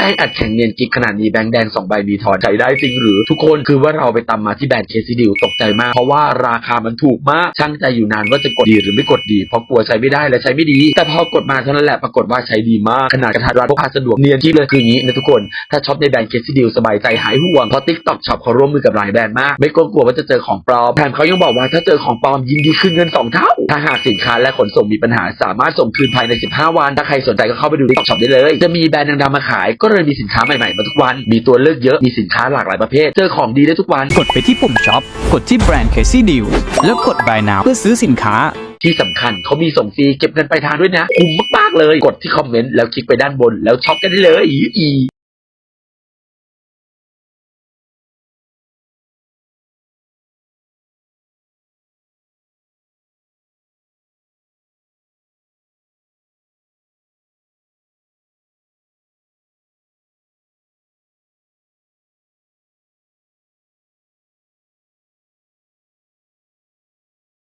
แป้งอัดแข็งเนียนกิ๊กขนาดนี้แบงค์แดง2ใบมีทอนใช้ได้จริงหรือ ทุกคนคือว่าเราไปตำมาที่แบรนด์เคซิดิวตกใจมาก เพราะว่าราคามันถูกมากช่างใจอยู่นานว่าจะกดดีหรือไม่กดดี เพราะกลัวใช้ไม่ได้และใช้ไม่ดี แต่พอกดมาเท่านั้นแหละปรากฏว่าใช้ดีมากขนาดกระทัดรัดพกพาสะดวกเนียนที่เลยคืออย่างนี้นะทุกคนถ้าช็อปในแบรนด์เคซิดิวสบายใจหายห่วงเพราะ TikTok Shop เขาร่วมมือกับหลายแบรนด์มากไม่กลัวกลัวว่าจะเจอของปลอมแถมเขายังบอกว่าถ้าเจอของปลอมยินดีคืนเงิน2เท่าถ้าหากสินค้าและขนส่งมีปัญหาสามารถส่งคืนภายใน 15 วันถ้าใครสนใจก็เข้าไปดู TikTok Shop ได้เลย จะมีแบรนด์ดังๆมาขายก็เลยมีสินค้าใหม่ๆมาทุกวัน มีตัวเลือกเยอะ มีสินค้าหลากหลายประเภท เจอของดีได้ทุกวัน กดไปที่ปุ่มช็อป กดที่แบรนด์ Casey Deal แล้วกด Buy Now เพื่อซื้อสินค้าที่สำคัญเขามีส่งฟรีเก็บเงินปลายทางด้วยนะ คุ้มมาก ๆ เลย กดที่คอมเมนต์ แล้วคลิกไปด้านบนแล้วช็อปกันได้เลยอี